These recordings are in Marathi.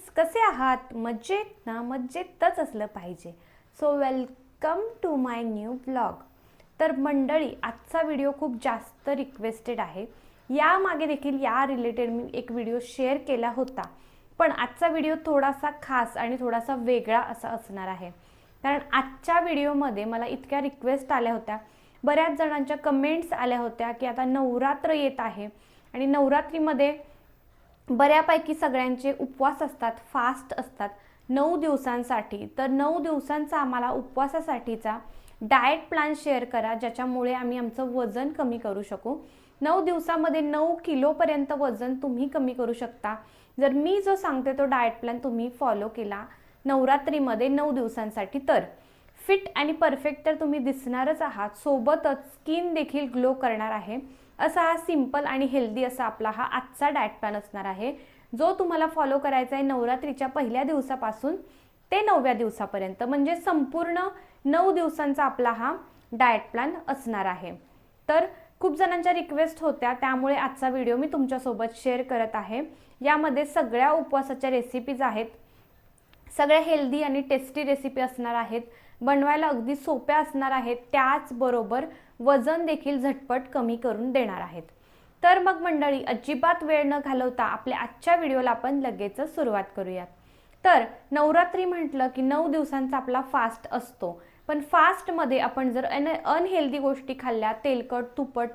फ्रेंड्स कसे आहात? मज्जेत ना? मज्जेतच असलं पाहिजे. So welcome to my new blog तर मंडळी आजचा व्हिडिओ खूप जास्त रिक्वेस्टेड आहे. यामागे देखील या रिलेटेड मी एक व्हिडिओ शेअर केला होता. पण आजचा व्हिडिओ थोडासा खास आणि थोडासा वेगळा असा असणार आहे. कारण आजच्या व्हिडिओमध्ये मला इतक्या रिक्वेस्ट आल्या होत्या. बऱ्याच जणांच्या कमेंट्स आल्या होत्या की आता नवरात्र येत आहे. आणि नवरात्रीमध्ये बऱ्यापैकी सगळ्यांचे उपवास असतात फास्ट असतात. नऊ दिवसांसाठी. तर नऊ दिवसांचा आम्हाला उपवासासाठीचा डाएट प्लॅन शेअर करा ज्याच्यामुळे आम्ही आमचं वजन कमी करू शकू. नऊ दिवसामध्ये नऊ किलोपर्यंत वजन तुम्ही कमी करू शकता. जर मी जो सांगते तो डाएट प्लॅन तुम्ही फॉलो केला नवरात्रीमध्ये नऊ दिवसांसाठी तर फिट आणि परफेक्ट तर तुम्ही दिसणारच आहात. सोबतच स्किन देखील ग्लो करणार आहे. असा हा सिंपल आणि हेल्दी असा आपला हा आजचा डाएट प्लॅन असणार आहे. जो तुम्हाला फॉलो करायचा आहे नवरात्रीच्या पहिल्या दिवसापासून ते नवव्या दिवसापर्यंत. म्हणजे संपूर्ण नऊ दिवसांचा आपला हा डाएट प्लॅन असणार आहे. तर खूप जणांच्या रिक्वेस्ट होत्या त्यामुळे आजचा व्हिडिओ मी तुमच्यासोबत शेअर करत आहे. यामध्ये सगळ्या उपवासाच्या रेसिपीज आहेत. सगळ्या हेल्दी आणि टेस्टी रेसिपी असणार आहेत. बनवायला अगदी सोप्या असणार आहेत त्याचबरोबर वजन देखील झटपट कमी करून देणार आहेत. तर मग मंडळी अजिबात वेळ न घालवता आपल्या आजच्या व्हिडिओला आपण लगेच सुरुवात करूयात. तर नवरात्री म्हटलं की नऊ दिवसांचा आपला फास्ट असतो. पण फास्टमध्ये आपण जर अन अनहेल्दी गोष्टी खाल्ल्या तेलकट तुपट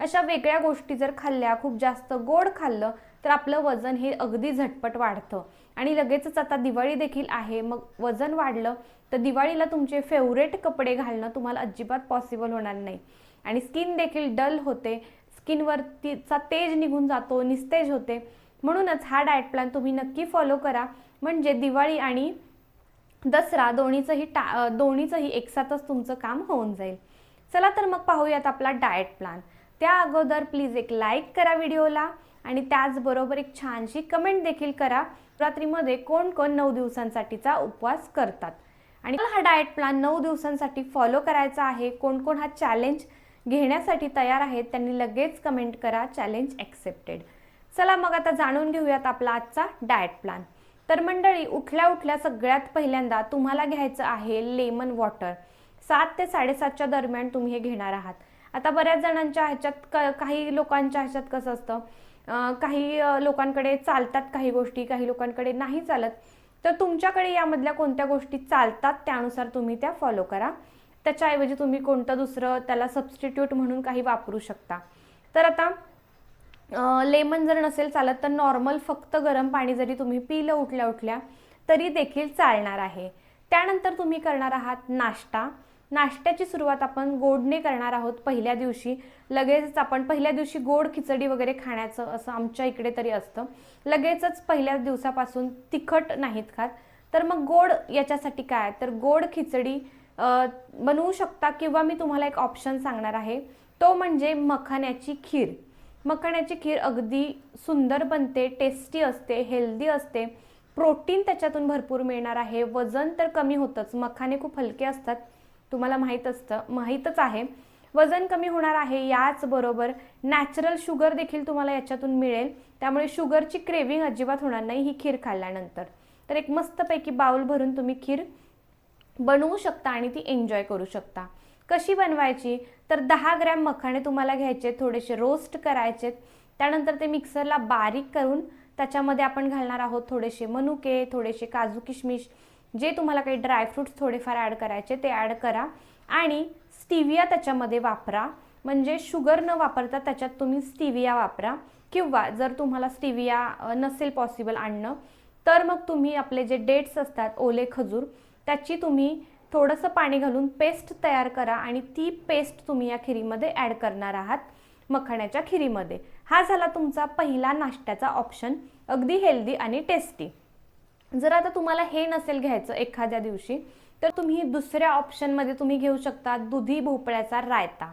अशा वेगळ्या गोष्टी जर खाल्ल्या खूप जास्त गोड खाल्लं तर आपलं वजन हे अगदी झटपट वाढतं. आणि लगेचच आता दिवाळी देखील आहे. मग वजन वाढलं तर दिवाळीला तुमचे फेवरेट कपडे घालणं तुम्हाला अजिबात पॉसिबल होणार नाही. आणि स्किन देखील डल होते. स्किनवरतीचा तेज निघून जातो निस्तेज होते. म्हणूनच हा डाएट प्लॅन तुम्ही नक्की फॉलो करा. म्हणजे दिवाळी आणि दसरा दोन्हीचंही टा दोन्हीचंही एकसाथच तुमचं काम होऊन जाईल. चला तर मग पाहूयात आपला डाएट प्लॅन त्या अगोदर प्लीज एक लाईक करा व्हिडिओला आणि त्याचबरोबर एक छानशी कमेंट देखील करा. रात्रीमध्ये कोण कोण नऊ दिवसांसाठीचा उपवास करतात? आणि हा डाएट प्लॅन नऊ दिवसांसाठी फॉलो करायचा आहे. कोण कोण हा चॅलेंज घेण्यासाठी तयार आहेत त्यांनी लगेच कमेंट करा चॅलेंज ॲक्सेप्टेड चला मग आता जाणून घेऊयात आपला आजचा डाएट प्लॅन तर मंडळी उठल्या उठल्या सगळ्यात पहिल्यांदा तुम्हाला घ्यायचं आहे लेमन वॉटर सात ते साडेसातच्या दरम्यान तुम्ही हे घेणार आहात. आता बऱ्याच जणांच्या ह्याच्यात क काही लोकांच्या ह्याच्यात कसं असतं? काही लोकांकडे चालतात काही गोष्टी काही लोकांकडे नाही चालत. तर तुमच्याकडे यामधल्या कोणत्या गोष्टी चालतात त्यानुसार तुम्ही त्या फॉलो करा. त्याच्याऐवजी तुम्ही कोणतं दुसरं त्याला सबस्टिट्यूट म्हणून काही वापरू शकता. तर आता लेमन जर नसेल चालत तर नॉर्मल फक्त गरम पाणी जरी तुम्ही पिलं उठल्या उठल्या तरी देखील चालणार आहे. त्यानंतर तुम्ही करणार आहात नाश्ता. नाश्त्याची सुरुवात आपण गोडने करणार आहोत पहिल्या दिवशी. लगेचच आपण पहिल्या दिवशी गोड खिचडी वगैरे खाण्याचं असं आमच्या इकडे तरी असतं. लगेचच पहिल्या दिवसापासून तिखट नाहीत खात. तर मग गोड याच्यासाठी काय? तर गोड खिचडी बनवू शकता किंवा मी तुम्हाला एक ऑप्शन सांगणार आहे. तो म्हणजे मखाण्याची खीर. मखाण्याची खीर अगदी सुंदर बनते टेस्टी असते हेल्दी असते. प्रोटीन त्याच्यातून भरपूर मिळणार आहे. वजन तर कमी होतंच. मखाने खूप हलके असतात. तुम्हाला माहीत असतं माहीतच आहे. वजन कमी होणार आहे याचबरोबर नॅचरल शुगर देखील तुम्हाला याच्यातून मिळेल. त्यामुळे शुगरची क्रेविंग अजिबात होणार नाही ही खीर खाल्ल्यानंतर. तर एक मस्तपैकी बाउल भरून तुम्ही खीर बनवू शकता आणि ती एन्जॉय करू शकता. कशी बनवायची? तर दहा ग्रॅम मखाणे तुम्हाला घ्यायचे थोडेसे रोस्ट करायचे त्यानंतर ते मिक्सरला बारीक करून त्याच्यामध्ये आपण घालणार आहोत थोडेसे मनुके थोडेसे काजू किशमिश जे तुम्हाला काही ड्रायफ्रूट्स थोडेफार ॲड करायचे ते ॲड करा. आणि स्टिविया त्याच्यामध्ये वापरा. म्हणजे शुगर न वापरता त्याच्यात तुम्ही स्टिविया वापरा. किंवा जर तुम्हाला स्टिविया नसेल पॉसिबल आणणं तर मग तुम्ही आपले जे डेट्स असतात ओले खजूर त्याची तुम्ही थोडंसं पाणी घालून पेस्ट तयार करा आणि ती पेस्ट तुम्ही या खिरीमध्ये ॲड करणार आहात मखाण्याच्या खिरीमध्ये. हा झाला तुमचा पहिला नाश्त्याचा ऑप्शन अगदी हेल्दी आणि टेस्टी जर आता तुम्हाला हे नसेल घ्यायचं एखाद्या दिवशी तर तुम्ही दुसऱ्या ऑप्शनमध्ये तुम्ही घेऊ शकता दुधी भोपळ्याचा रायता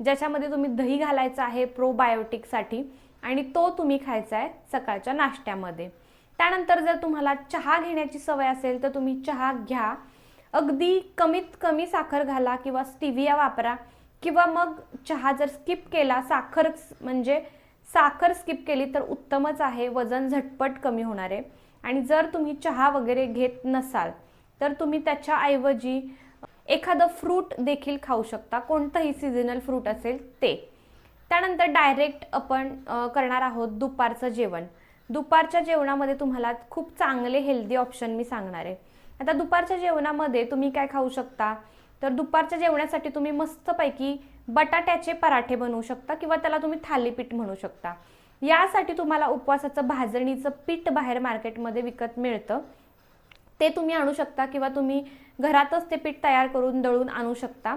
ज्याच्यामध्ये तुम्ही दही घालायचं आहे प्रोबायोटिकसाठी आणि तो तुम्ही खायचा आहे सकाळच्या नाश्त्यामध्ये. त्यानंतर जर तुम्हाला चहा घेण्याची सवय असेल तर तुम्ही चहा घ्या. अगदी कमीत कमी साखर घाला किंवा स्टिविया वापरा किंवा मग चहा जर स्किप केला साखर म्हणजे साखर स्किप केली तर उत्तमच आहे वजन झटपट कमी होणार आहे. आणि जर तुम्ही चहा वगैरे घेत नसाल तर तुम्ही त्याच्याऐवजी एखादं फ्रूट देखील खाऊ शकता कोणतंही सिजनल फ्रूट असेल ते. त्यानंतर डायरेक्ट आपण करणार आहोत दुपारचं जेवण. दुपारच्या जेवणामध्ये तुम्हाला खूप चांगले हेल्दी ऑप्शन मी सांगणार आहे. आता दुपारच्या जेवणामध्ये तुम्ही काय खाऊ शकता? तर दुपारच्या जेवणासाठी तुम्ही मस्तपैकी बटाट्याचे पराठे बनवू शकता किंवा त्याला तुम्ही थालीपीठ म्हणू शकता. यासाठी तुम्हाला उपवासाचं भाजणीचं पीठ बाहेर मार्केटमध्ये विकत मिळतं. ते तुम्ही आणू शकता किंवा तुम्ही घरातच ते पीठ तयार करून दळून आणू शकता.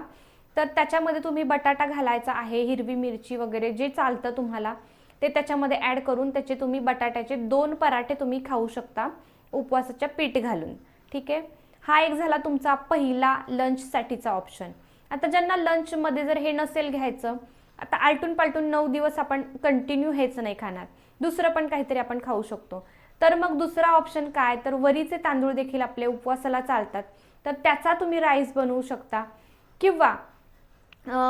तर त्याच्यामध्ये तुम्ही बटाटा घालायचा आहे हिरवी मिरची वगैरे जे चालतं तुम्हाला ते त्याच्यामध्ये ॲड करून त्याचे तुम्ही बटाट्याचे दोन पराठे तुम्ही खाऊ शकता उपवासाच्या पीठ घालून. ठीक आहे? हा एक झाला तुमचा पहिला लंचसाठीचा ऑप्शन आता ज्यांना लंचमध्ये जर हे नसेल घ्यायचं आता आलटून पालटून नऊ दिवस आपण कंटिन्यू हेच नाही खाणार. दुसरं पण काहीतरी आपण खाऊ शकतो. तर मग दुसरा ऑप्शन काय? तर वरीचे तांदूळ देखील आपले उपवासाला चालतात. तर त्याचा तुम्ही राईस बनवू शकता. किंवा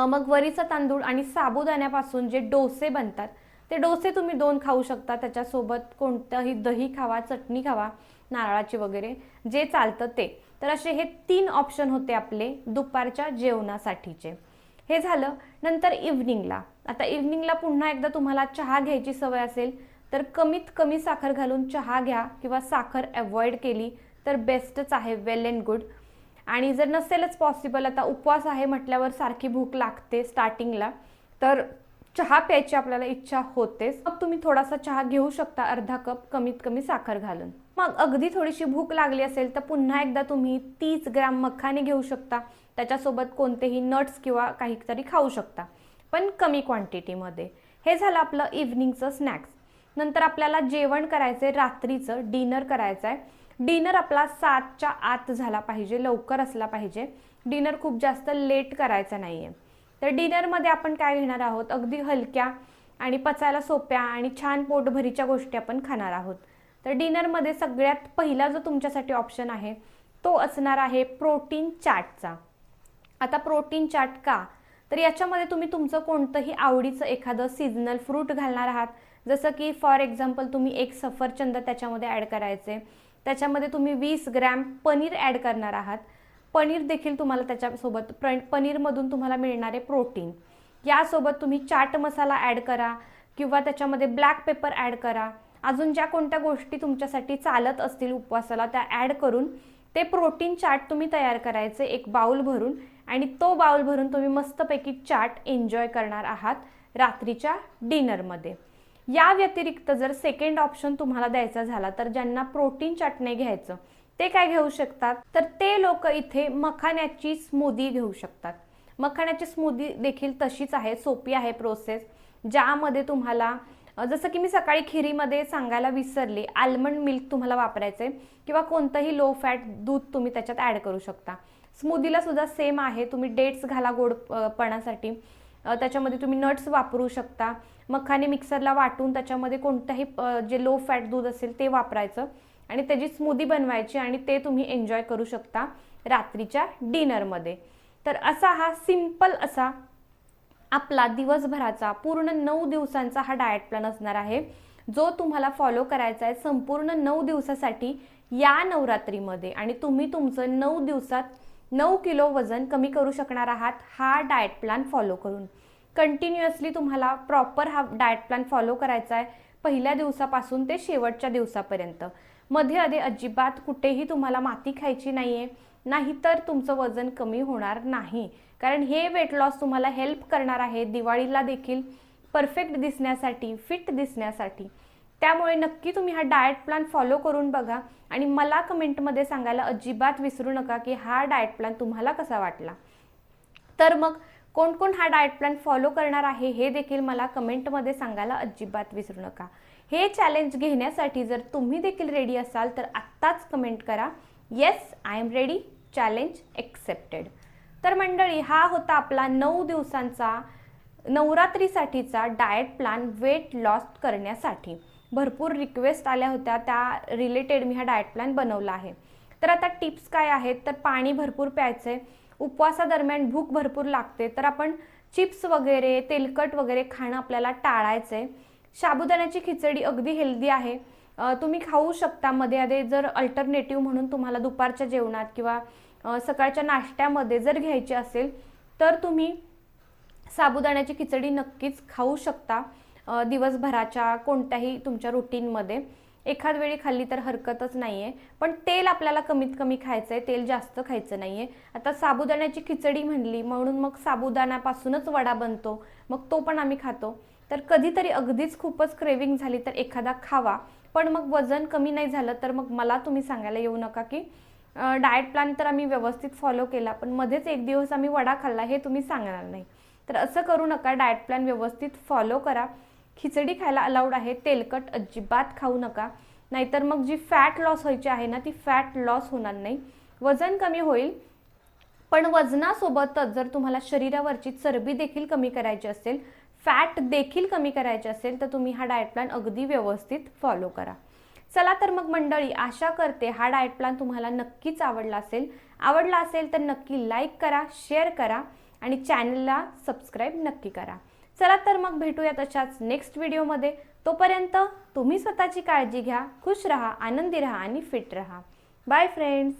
मग वरीचा तांदूळ आणि साबुदाण्यापासून जे डोसे बनतात ते डोसे तुम्ही दोन खाऊ शकता. त्याच्यासोबत कोणतंही दही खावा चटणी खावा. नारळाची वगैरे जे चालतं ते. तर असे हे तीन ऑप्शन होते आपले दुपारच्या जेवणासाठीचे. हे झालं नंतर इव्हनिंगला आता इव्हनिंगला पुन्हा एकदा तुम्हाला चहा घ्यायची सवय असेल तर कमीत कमी साखर घालून चहा घ्या किंवा साखर अवॉइड केली तर बेस्टच आहे वेल अँड गुड आणि जर नसेलच पॉसिबल आता उपवास आहे म्हटल्यावर सारखी भूक लागते स्टार्टिंगला तर चहा प्यायची आपल्याला इच्छा होतेच. मग तुम्ही थोडासा चहा घेऊ शकता अर्धा कप कमीत कमी साखर घालून. मग अगदी थोडीशी भूक लागली असेल तर पुन्हा एकदा तुम्ही तीस ग्राम मखाने घेऊ शकता. त्याच्यासोबत कोणतेही नट्स किंवा काहीतरी खाऊ शकता पण कमी क्वांटिटीमध्ये हे झालं आपलं इव्हनिंगचं स्नॅक्स नंतर आपल्याला जेवण करायचं आहे रात्रीचं डिनर करायचं आहे डिनर आपला सातच्या आत झाला पाहिजे लवकर असला पाहिजे. डिनर खूप जास्त लेट करायचा नाही आहे तर डिनरमध्ये आपण काय घेणार आहोत? अगदी हलक्या आणि पचायला सोप्या आणि छान पोटभरीच्या गोष्टी आपण खाणार आहोत. तर डिनरमध्ये सगळ्यात पहिला जो तुमच्यासाठी ऑप्शन आहे तो असणार आहे प्रोटीन चाटचा. आता प्रोटीन चाट का? तर याच्यामध्ये तुम्ही तुमचं कोणतंही आवडीचं एखादं सीझनल फ्रूट घालणार आहात. जसं की फॉर एक्झाम्पल तुम्ही एक सफरचंद त्याच्यामध्ये ॲड करायचे. त्याच्यामध्ये तुम्ही वीस ग्रॅम पनीर ॲड करणार आहात. पनीर देखील तुम्हाला त्याच्यासोबत प्र पनीरमधून तुम्हाला मिळणारे प्रोटीन. यासोबत तुम्ही चाट मसाला ॲड करा किंवा त्याच्यामध्ये ब्लॅक पेपर ॲड करा. अजून ज्या कोणत्या गोष्टी तुमच्यासाठी चालत असतील उपवासाला त्या ॲड करून ते प्रोटीन चाट तुम्ही तयार करायचे एक बाउल भरून. आणि तो बाउल भरून तुम्ही मस्तपैकी चाट एन्जॉय करणार आहात रात्रीच्या डिनरमध्ये या व्यतिरिक्त जर सेकंड ऑप्शन तुम्हाला द्यायचा झाला तर ज्यांना प्रोटीन चाट नाही घ्यायचं ते काय घेऊ शकतात? तर ते लोक इथे मखाण्याची स्मूदी घेऊ शकतात. मखाण्याची स्मूदी देखील तशीच आहे सोपी आहे प्रोसेस ज्यामध्ये तुम्हाला जसं की मी सकाळी खिरीमध्ये सांगायला विसरले आल्मंड मिल्क तुम्हाला वापरायचं आहे किंवा कोणतंही लो फॅट दूध तुम्ही त्याच्यात ॲड करू शकता. स्मूदीला सुद्धा सेम आहे तुम्ही डेट्स घाला गोड पणासाठी. त्याच्यामध्ये तुम्ही नट्स वापरू शकता. मखाने मिक्सरला वाटून त्याच्यामध्ये कोणतंही जे लो फॅट दूध असेल ते वापरायचं आणि त्याची स्मूदी बनवायची आणि ते तुम्ही एन्जॉय करू शकता रात्रीच्या डिनरमध्ये तर असा हा सिंपल असा आपला दिवसभराचा पूर्ण नऊ दिवसांचा हा डाएट प्लॅन असणार आहे. जो तुम्हाला फॉलो करायचा आहे संपूर्ण नऊ दिवसासाठी या नवरात्रीमध्ये. आणि तुम्ही तुमचं नऊ दिवसात नऊ किलो वजन कमी करू शकणार आहात हा डाएट प्लॅन फॉलो करून. कंटिन्युअसली तुम्हाला प्रॉपर हा डाएट प्लॅन फॉलो करायचा आहे पहिल्या दिवसापासून ते शेवटच्या दिवसापर्यंत. मध्ये आधी अजिबात कुठेही तुम्हाला माती खायची नाही आहे नाहीतर तुमचं वजन कमी होणार नाही. कारण हे वेट लॉस तुम्हाला हेल्प करणार आहे दिवाळीला देखील परफेक्ट दिसण्यासाठी फिट दिसण्यासाठी. त्यामुळे नक्की तुम्ही हा डाएट प्लॅन फॉलो करून बघा आणि मला कमेंटमध्ये सांगायला अजिबात विसरू नका की हा डाएट प्लॅन तुम्हाला कसा वाटला. तर मग कोण कोण हा डाएट प्लॅन फॉलो करणार आहे हे देखील मला कमेंटमध्ये सांगायला अजिबात विसरू नका. हे चॅलेंज घेण्यासाठी जर तुम्ही देखील रेडी असाल तर आत्ताच कमेंट करा. Yes I am ready challenge accepted तर मंडळी हा होता आपला नऊ दिवसांचा नवरात्रीसाठीचा डाएट प्लॅन वेट लॉस करण्यासाठी. भरपूर रिक्वेस्ट आल्या होत्या त्या रिलेटेड मी हा डाएट प्लॅन बनवला आहे. तर आता टिप्स काय आहेत? तर पाणी भरपूर प्यायचे उपवासादरम्यान भूक भरपूर लागते तर आपण चिप्स वगैरे तेलकट वगैरे खाणं आपल्याला टाळायचं आहे साबुदाण्याची खिचडी अगदी हेल्दी आहे. तुम्ही खाऊ शकता मध्ये आधे जर अल्टरनेटिव्ह म्हणून तुम्हाला दुपारच्या जेवणात किंवा सकाळच्या नाश्त्यामध्ये जर घ्यायची असेल तर तुम्ही साबुदाण्याची खिचडी नक्कीच खाऊ शकता दिवसभराच्या कोणत्याही तुमच्या रुटीनमध्ये. एखाद वेळी खाल्ली तर हरकतच नाही आहे पण तेल आपल्याला कमीत कमी खायचं आहे तेल जास्त खायचं नाही आहे आता साबुदाण्याची खिचडी म्हणली म्हणून मग साबुदाण्यापासूनच वडा बनतो मग तो पण आम्ही खातो. तर कधीतरी अगदीच खूपच क्रेविंग झाली तर एखादा खावा पण मग वजन कमी नाही झालं तर मग मला तुम्ही सांगायला येऊ नका की डाएट प्लॅन तर आम्ही व्यवस्थित फॉलो केला पण मध्येच एक दिवस आम्ही वडा खाल्ला हे तुम्ही सांगणार नाही. तर असं करू नका डाएट प्लॅन व्यवस्थित फॉलो करा. खिचडी खायला अलाउड आहे तेलकट अजिबात खाऊ नका. नाहीतर मग जी फॅट लॉस व्हायची आहे ना ती फॅट लॉस होणार नाही. वजन कमी होईल पण वजनासोबतच जर तुम्हाला शरीरावरची चरबी देखील कमी करायची असेल फॅट देखील कमी करायचे असेल तर तुम्ही हा डाएट प्लॅन अगदी व्यवस्थित फॉलो करा. चला तर मग मंडळी आशा करते हा डाएट प्लॅन तुम्हाला नक्कीच आवडला असेल. आवडला असेल तर नक्की लाईक करा शेअर करा आणि चॅनलला सबस्क्राईब नक्की करा. चला तर मग भेटूयात अशाच नेक्स्ट व्हिडिओमध्ये तोपर्यंत तुम्ही स्वतःची काळजी घ्या खुश रहा आनंदी रहा आणि फिट रहा. Bye friends